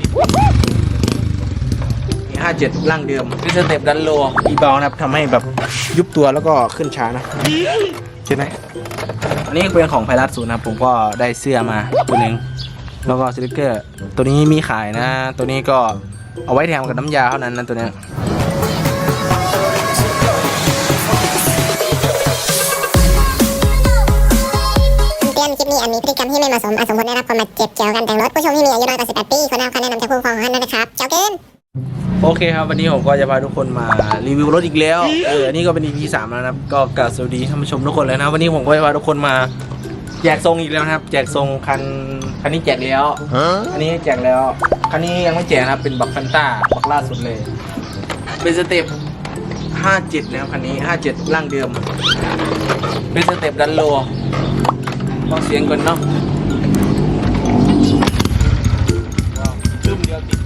ติดห้าเจ็ดร่างเดิมเป็นสเต็ปดันโลอีเบานะครับทำให้แบบยุบตัวแล้วก็ขึ้นช้านะใช่ไหมอันนี้เป็นของไพรัสศูนย์นะครับผมก็ได้เสื้อมาตัวหนึ่งแล้วก็สติกเกอร์ ตัวนี้มีขายนะ ตัวนี้ก็เอาไว้แทนกับน้ำยาเท่านั้นนะตัวเนี้ ที่ไม่เหมาะสมอาจสมควรได้รับความบาดเจ็บเกี่ยวกับการแต่งรถผู้ชมที่มีอายุน้อยกว่า18ปีควรได้รับคำแนะนำจากผู้ปกครองของท่านด้วยนะครับเจ้าเกิน โอเคครับ วันนี้ผมก็จะพาทุกคนมารีวิวรถอีกแล้ว เอออันนี้ก็เป็น EP สามแล้วนะครับ ก็กราบสวัสดีท่านผู้ชมทุกคนเลยนะวันนี้ผมก็จะพาทุกคนมาแจกทรงอีกแล้วนะครับ แจกทรงคันคันนี้แจกแล้ว อันนี้แจกแล้ว คันนี้ยังไม่แจกนะครับ เป็นบักฟันต้าบักล่าสุดเลย เป็นสเต็ป57นะครับคันนี้ 57 ร่างเดิม เป็นสเต็ปดันโล ฟังเสียงก่อนเนาะตึมเดียวติด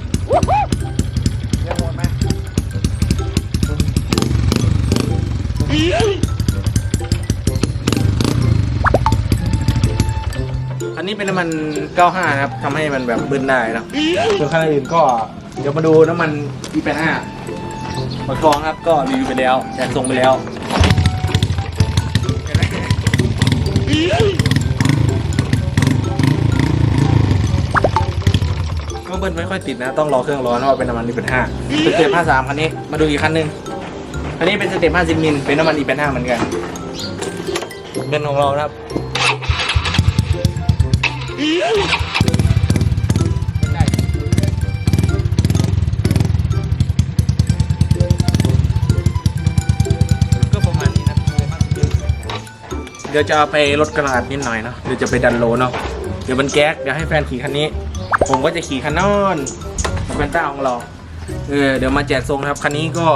เรียกโหดไหมอันนี้เป็นน้ำมัน 95 นะครับทำให้มันแบบบึ้นได้นะส่วนคันอื่นก็ เดี๋ยวมาดูน้ำมัน E85 มดกองครับก็รีวิวไปแล้วแจกส่งไปแล้ว บิ้ลไม่ค่อยติดนะ ต้องรอเครื่องร้อนเพราะว่าเป็นน้ำมันอีเป็นห้าสเต็ปห้าสามคันนี้ มาดูอีกคันหนึ่งคันนี้เป็นสเต็ปห้าสิบมิล เป็นน้ำมันอีเป็นห้าเหมือนกันเป็นของเรานะครับก็ประมาณนี้นะเดี๋ยวจะไปลดกระดาษนิดหน่อยเนาะ เดี๋ยวจะไปดันโลเนาะ เดี๋ยวมันแก๊ก เดี๋ยวให้แฟนขี่คันนี้ ผมก็จะขี่คันนอนแฟนต้าของเรา เออเดี๋ยวมาแจกทรงนะครับ คันนี้ก็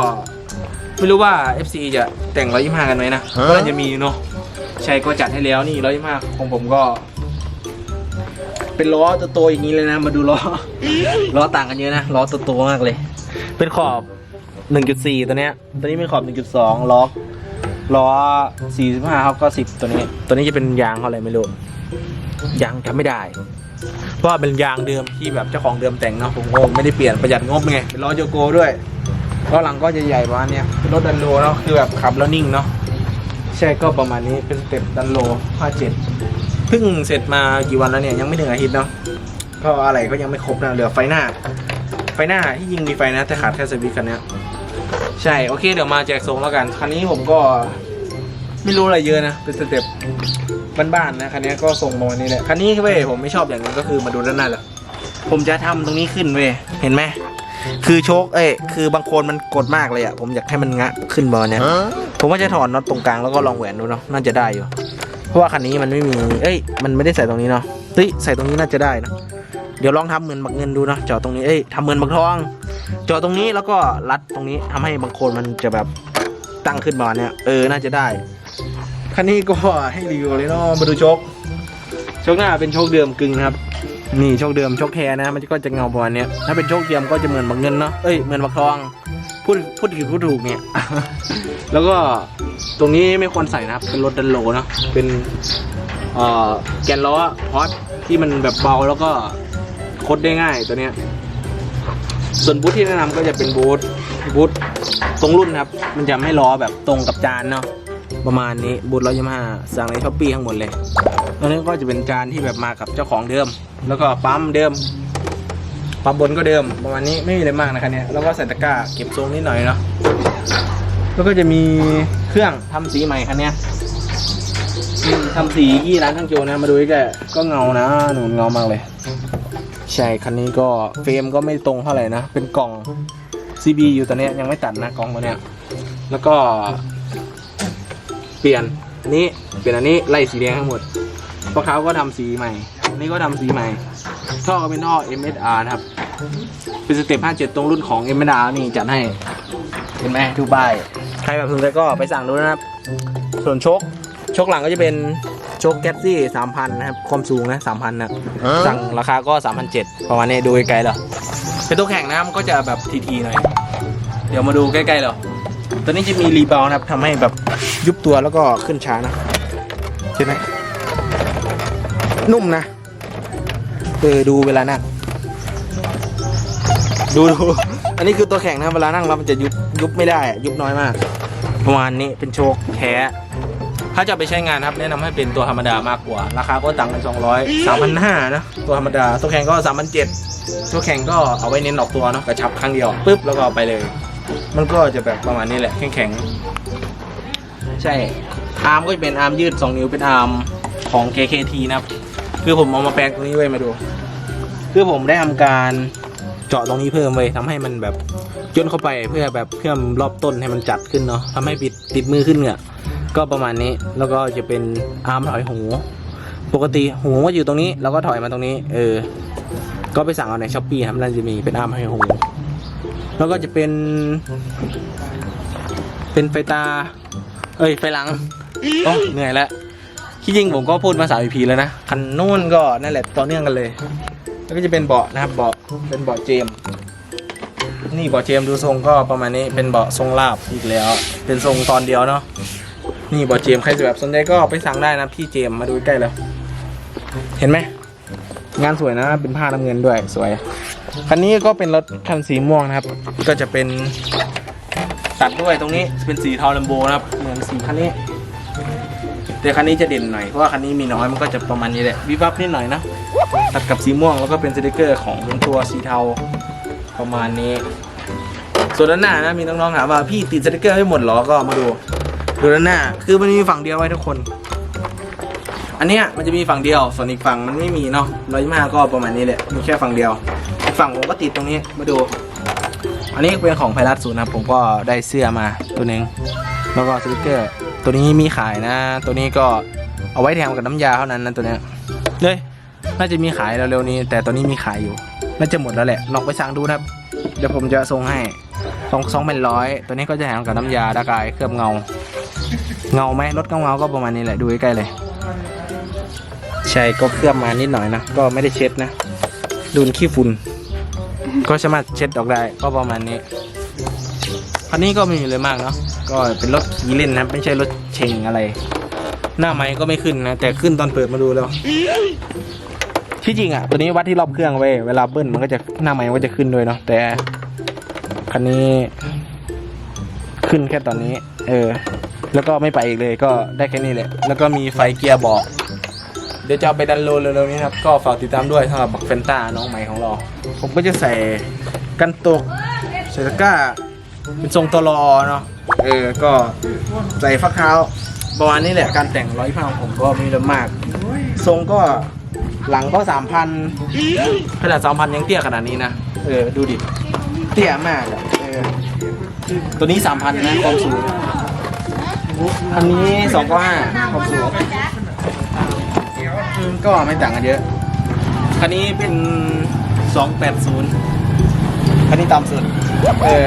ไม่รู้ว่า FC จะแต่ง125กันไหมนะก็น่าจะมีเนาะใช่ก็จัดให้แล้วนี่125ของผมก็ เป็นล้อตัวโตอย่างนี้เลยนะ มาดูล้อ ล้อต่างกันเยอะนะล้อตัวโตมากเลย เป็นขอบ 1.4 ตัวเนี้ย ตัวนี้เป็นขอบ 1.2 ล้อล้อ 45ครับก็10 ตัวนี้ ตัวนี้จะเป็นยางเขาอะไรไม่รู้ยางจำไม่ได้ เพราะเป็นยางเดิมที่แบบเจ้าของเดิมแต่งเนาะผมก็ไม่ได้เปลี่ยนประหยัดงบไงเป็นล้อโยโกด้วยล้อหลังก็ใหญ่ๆประมาณเนี้ยเป็นรถดันโลเนาะคือแบบขับแล้วนิ่งเนาะใช่ก็ประมาณนี้เป็นสเต็ปดันโล57เพิ่งเสร็จมากี่วันแล้วเนี่ยยังไม่ถึงอาทิตย์เนาะก็อะไรก็ยังไม่ครบนะเหลือไฟหน้า ไฟหน้าที่ยิงมีไฟนะแต่ขาดแค่สวิตช์คันเนี้ยใช่โอเคเดี๋ยวมาแจกทรงแล้วกัน คันนี้ผมก็ไม่รู้อะไรเยอะนะ เป็นสเต็ป บ้านๆนะคันนี้ก็ส่งมาวันนี้แหละคันนี้เว้ยผมไม่ชอบอย่างหนึงก็คือมาดูด้านหน้าแหละผมจะทำตรงนี้ขึ้นเว้ยเห็นไหมคือโชคเอ้ยคือบางคนมันกดมากเลยอะผมอยากให้มันงะขึ้นบอลเนี่ยผมว่าจะถอนน็อตตรงกลางแล้วก็ลองแหวนดูเนาะน่าจะได้อยู่ เพราะว่าคันนี้มันไม่มีเอ้ยมันไม่ได้ใส่ตรงนี้เนาะเฮ้ยใส่ตรงนี้น่าจะได้นะเดี๋ยวลองทำเหมือนบักเงินดูเนาะเจาะตรงนี้เอ้ยทำเหมือนบักทองเจาะตรงนี้แล้วก็รัดตรงนี้ทำให้บางคนมันจะแบบตั้งขึ้นมาเนี่ยเออน่าจะได้ คันนี้ก็ให้รีวิวเลยเนาะมาดูโชคโชคหน้าเป็นโชคเดิมกึ่งนะครับ นี่โชคเดิมโชคแท้นะ มันก็จะเงาประมาณเนี้ยถ้าเป็นโชคเทียมก็จะเหมือนบักเงินเนาะเอ้ยเหมือนบักทองพูดพูดผิดพูดถูกเนี่ย แล้วก็ตรงนี้ไม่ควรใส่นะครับ เป็นรถดันโลเนาะเป็นเอ่อแกนล้อฮอตที่มันแบบเบาแล้วก็คดได้ง่ายตัวเนี้ยส่วนบูธที่แนะนำก็จะเป็นบูธบูธตรงรุ่นครับ มันจะไม่ล้อแบบตรงกับจานเนาะ ประมาณนี้บูธร้อยยี่ห้าสั่งในช้อปปี้ทั้งหมดเลยอันนี้ก็จะเป็นจานที่แบบมากับเจ้าของเดิม แล้วก็ปั๊มเดิม ปั๊มบนก็เดิม ประมาณนี้ไม่มีอะไรมากนะครับเนี่ยแล้วก็ใส่ตะกร้าเก็บทรงนิดหน่อยเนาะแล้วก็จะมีเครื่องทำสีใหม่คันเนี้ยอืมทำสีที่ร้านช่างโจนะมาดูใกล้ก็เงานะหนุนเงามากเลย ใช่คันนี้ก็เฟรมก็ไม่ตรงเท่าไหร่นะ เป็นกล่อง CB อยู่ตอนนี้ยยังไม่ตัดนะกล่องตัวเนี้ยแล้วก็ เปลี่ยนอันนี้เปลี่ยนอันนี้ไล่สีแดงทั้งหมดเพราะเขาก็ทำสีใหม่อันนี้ก็ทำสีใหม่ ท่อก็เป็นท่อ MSR นะครับ เป็นสเต็ป57 ตรงรุ่นของ MSR นี่จัดให้ เห็นไหมทุกใบายใครแบบสนใจก็ไปสั่งดูนะครับ ส่วนโชคโชคหลังก็จะเป็นโชคแก๊ปซี่3,000นะครับ ความสูงนะ3,000นะสั่งราคาก็3,700ประมาณนี้ดูไกลๆเหรอเป็นตัวแข่งนะมันก็จะแบบทีๆหน่อย เดี๋ยวมาดูใกล้ๆเหรอตัวนี้จะมีรีบาวนะครับทำให้แบบ ยุบตัวแล้วก็ขึ้นช้านะใช่ไหมนุ่มนะเออดูเวลานั่ง ดูดูอันนี้คือตัวแข็งนะครับเวลานั่งแล้วมันจะยุบยุบไม่ได้อะยุบน้อยมาก ประมาณนี้เป็นโชคแท้ถ้าจะไปใช้งานครับแนะนำให้เป็นตัวธรรมดามากกว่า ราคาก็ต่างกัน200 3,500นะตัวธรรมดาตัวแข็งก็3,700ตัวแข็งก็เอาไว้เน้นออกตัวเนาะกระชับครั้งเดียวปุ๊บแล้วก็ไปเลย มันก็จะแบบประมาณนี้แหละแข็งๆ ใช่อาร์มก็จะเป็นอาร์มยืด 2 นิ้วเป็นอาร์มของ KKT นะครับ คือผมเอามาแปลงตรงนี้ไว้มาดู คือผมได้ทำการเจาะตรงนี้เพิ่มไว้ทำให้มันแบบย่นเข้าไปเพื่อแบบเพิ่มรอบต้นให้มันจัดขึ้นเนาะทำให้ปิดติดมือขึ้นเนี่ยก็ประมาณนี้แล้วก็จะเป็นอาร์มถอยหูปกติหูก็อยู่ตรงนี้แล้วก็ถอยมาตรงนี้ เออ ก็ไปสั่งเอาในช้อปปี้ครับนั่นจะมีเป็นอาร์มถอยหูแล้วก็จะเป็น เป็นไฟตา เอ้ยไฟหลังโอ้เหนื่อยแล้วที่จริงผมก็พูดมาสามพีแล้วนะคันนู่นก็นั่นแหละต่อเนื่องกันเลย แล้วก็จะเป็นเบาะนะครับเบาะเป็นเบาะเจม นี่เบาะเจมดูทรงก็ประมาณนี้เป็นเบาะทรงลาบอีกแล้ว เป็นทรงตอนเดียวเนาะนี่เบาะเจมใครจะแบบสนใจก็ไปสั่งได้นะพี่เจมมาดูใกล้แล้วเห็นไหมงานสวยนะเป็นผ้าน้ำเงินด้วยสวย คันนี้ก็เป็นรถคันสีม่วงนะครับ ก็จะเป็น ตัดด้วยตรงนี้เป็นสีเทาลัมโบนะครับเหมือนสีคันนี้ แต่คันนี้จะเด่นหน่อยเพราะว่าคันนี้มีน้อยมันก็จะประมาณนี้แหละวิบวับนิดหน่อยนะตัดกับสีม่วงแล้วก็เป็นสติกเกอร์ของตัวสีเทาประมาณนี้ ส่วนด้านหน้านะมีน้องๆถามว่าพี่ติดสติกเกอร์ไม่หมดหรอก็มาดูดูด้านหน้าคือมันมีฝั่งเดียวไว้ทุกคน อันเนี้ยมันจะมีฝั่งเดียวส่วนอีกฝั่งมันไม่มีเนาะร้อยมาก็ประมาณนี้แหละมีแค่ฝั่งเดียวฝั่งผมก็ติดตรงนี้มาดู อันนี้เป็นของไพรัสศูนย์นะครับ ผมก็ได้เสื้อมาตัวหนึ่งแล้วก็สติกเกอร์ ตัวนี้มีขายนะ ตัวนี้ก็เอาไว้แทนกับน้ำยาเท่านั้นนะตัวเนี้ยเลยน่าจะมีขายเร็วๆนี้ แต่ตอนนี้มีขายอยู่ น่าจะหมดแล้วแหละลองไปสั่งดูนะครับ เดี๋ยวผมจะส่งให้สองสองเป็นร้อยตัวนี้ก็จะแถมกับน้ำยาดากายเคลือบเงา เงาไหมรถเงาเงาๆก็ประมาณนี้แหละดูใกล้ๆเลย ใช่ก็เคลือบมานิดหน่อยนะก็ไม่ได้เช็ดนะดูนขี้ฝุ่น ก็สามารถเช็ดออกได้ก็ประมาณนี้คันนี้ก็ไม่มีเลยมากเนาะก็เป็นรถขี่เล่นนะไม่ใช่รถเชงอะไร หน้าไม้ก็ไม่ขึ้นนะแต่ขึ้นตอนเปิดมาดูแล้วที่จริงอะตัวนี้วัดที่รอบเครื่องไว้เวลาเบิ้ลมันก็จะหน้าไม้ก็จะขึ้นด้วยเนาะแต่คันนี้ขึ้นแค่ตอนนี้ เออ แล้วก็ไม่ไปอีกเลยก็ได้แค่นี้แหละ แล้วก็มีไฟเกียร์บอก ดี๋ยวจะเอาไปดันโลเร็วๆนี้ครับ ก็ฝากติดตามด้วยสำหรับบักเฟนต้าน้องใหม่ของเรา ผมก็จะใส่กันตกใส่ตะกร้าเป็นทรงตลอเนาะเออก็ใส่ฟักเท้าประมาณนี้แหละการแต่งร้อยพของผมก็มีเยอะมาก ทรงก็หลังก็สามพันขนาดสามพันยังเตี้ยขนาดนี้นะเออดูดิเตี้ยมากอะเออตัวนี้สามพันนะความสูงอันนี้สองก็ห้าความสูง ก็ไม่ต่างกันเยอะ คันนี้เป็นสองแปดศูนย์คันนี้ต่ำสุด เออ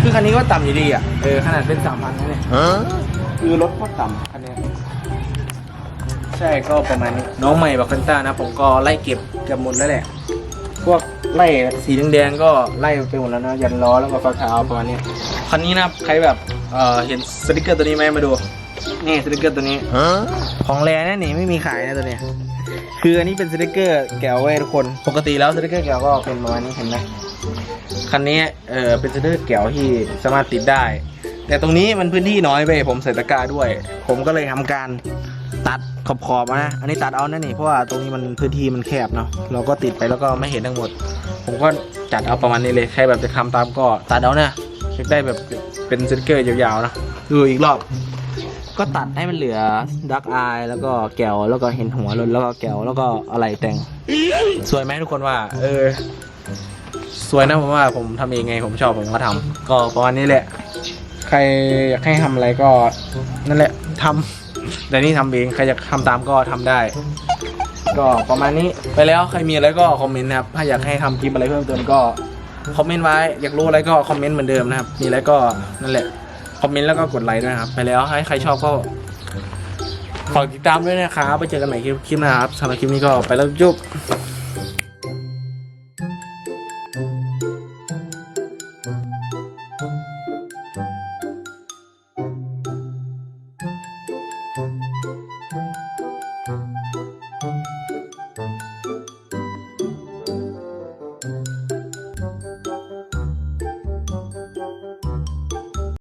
คือคันนี้ก็ต่ำอยู่ดีอะ เออ ขนาดเป็นสามพันนะเนี่ยคือรถโคตรต่ำคันเนี้ยใช่ก็ประมาณนี้ น้องใหม่บัคเฟนต้านะ ผมก็ไล่เก็บเกือบหมดแล้วแหละ พวกไล่สีแดงๆก็ไล่ไปหมดแล้วนะ ยันล้อแล้วก็ฝาเท้าประมาณนี้ คันนี้นะครับใครแบบเออเห็นสติกเกอร์ตัวนี้ไหมมาดู นี่สติกเกอร์ตัวนี้ของแรนะนี่ไม่มีขายนะตัวเนี้ยคืออันนี้เป็นสติกเกอร์แก้วเว้ยทุกคน ปกติแล้วสติกเกอร์แก้วก็เป็นประมาณนี้เห็นไหมคันนี้เออเป็นสติกเกอร์แก้วที่สามารถติดได้ แต่ตรงนี้มันพื้นที่น้อยไปผมใส่ตะกร้าด้วย ผมก็เลยทำการตัดขอบขอบๆนะ อันนี้ตัดเอานะนี่เพราะว่าตรงนี้มันพื้นที่มันแคบเนาะเราก็ติดไปแล้วก็ไม่เห็นทั้งหมด ผมก็จัดเอาประมาณนี้เลยใครแบบจะทำตามก็ตัดเอานะอยากได้แบบเป็นสติกเกอร์ยาวๆนะดูอีกรอบ ก็ตัดให้มันเหลือดักอายแล้วก็แก้วแล้วก็เห็นหัวรถแล้วก็แก้วแล้วก็อะไรแต่ง สวยไหมทุกคนว่า เออ สวยนะผมว่าผมทำเองไงผมชอบผมก็ทำก็ประมาณนี้แหละ ใครอยากให้ทำอะไรก็นั่นแหละทำแต่นี่ทำเองใครอยากทำตามก็ทำได้ ก็ประมาณนี้ไปแล้วใครมีอะไรก็คอมเมนต์นะครับถ้าอยากให้ทำคลิปอะไรเพิ่มเติมก็คอมเมนต์ไว้ อยากรู้อะไรก็คอมเมนต์เหมือนเดิมนะครับมีอะไรก็นั่นแหละ คอมเมนต์แล้วก็กดไลค์ด้วยนะครับ ไปแล้วให้ใครชอบก็ฝากติดตามด้วยนะครับ ไปเจอกันใหม่คลิปหน้าครับสำหรับคลิปนี้ก็ไปแล้วจุ๊บ